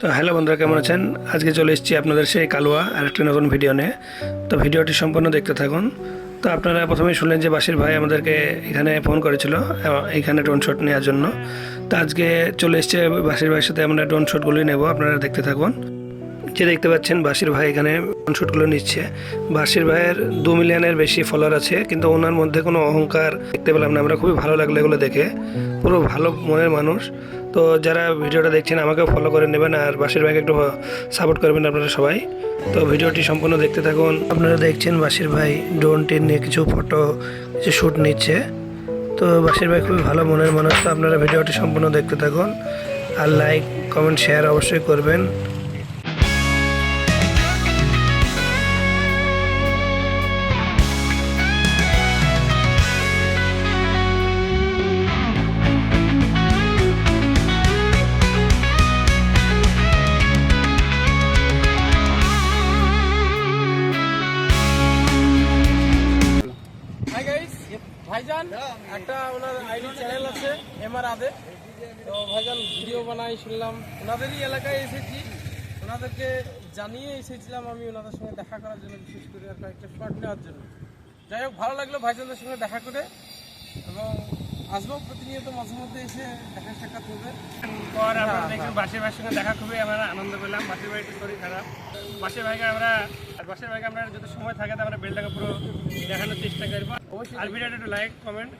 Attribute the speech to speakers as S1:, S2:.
S1: তো হ্যালো বন্ধুরা, কেমন আছেন? আজকে চলে এসেছি আপনাদের সেই কালুয়া আর একটা নতুন ভিডিও নিয়ে। তো ভিডিওটি সম্পূর্ণ দেখতে থাকুন। তো আপনারা প্রথমে শুনলেন যে বাসির ভাই আমাদেরকে এখানে ফোন করেছিল এখানে ড্রোন শট নেওয়ার জন্য। তো আজকে চলে এসছে বাসির ভাইয়ের সাথে আমরা ড্রোন শটগুলি নেব, আপনারা দেখতে থাকুন। যে দেখতে পাচ্ছেন বাসির ভাই এখানে শটগুলো নিচ্ছে। বাসির ভাইয়ের দু মিলিয়নের বেশি ফলোয়ার আছে, কিন্তু ওনার মধ্যে কোনো অহংকার দেখতে পেলাম না। আমরা খুবই ভালো লাগল এগুলো দেখে। পুরো ভালো মনের মানুষ। তো যারা ভিডিওটা দেখছেন, আমাকেও ফলো করে নেবেন আর বাসির ভাইকে একটু সাপোর্ট করবেন আপনারা সবাই। তো ভিডিওটি সম্পূর্ণ দেখতে থাকুন। আপনারা দেখছেন বাসির ভাই ড্রোনটি নিয়ে কিছু ফটো কিছু শ্যুট নিচ্ছে। তো বাসির ভাই খুবই ভালো মনের মানুষ। তো আপনারা ভিডিওটি সম্পূর্ণ দেখতে থাকুন। আর লাইক কমেন্ট শেয়ার অবশ্যই করবেন।
S2: ভাইজান, একটা ওনার আইডি চ্যানেল আছে এমআর আদে। তো ভাইজান, ভিডিও বানাই শুনলাম। ওনাদেরই এলাকায় এসেছি। ওনাদেরকে জানিয়ে এসেছিলাম আমি ওনাদের সঙ্গে দেখা করার জন্য, বিশেষ করে আর কয়েকটা শর্ট নেওয়ার জন্য। যাই হোক, ভালো লাগল ভাইজানদের সঙ্গে দেখা করে। এবং আসব প্রতিনিয়ত মাঝে মধ্যে এসে দেখা সাক্ষাৎ হবে। আমরা দেখলাম ভাইয়ের সঙ্গে দেখা খুবই আমরা আনন্দ পেলাম। বাসের ভাই একটু শরীর খারাপ। বাসের ভাইকে আমরা আর বাসের ভাইকে আমরা যদি সময় থাকে তো আমরা বেলটাকে পুরো দেখানোর চেষ্টা করব। আর ভিডিওটা একটু লাইক কমেন্ট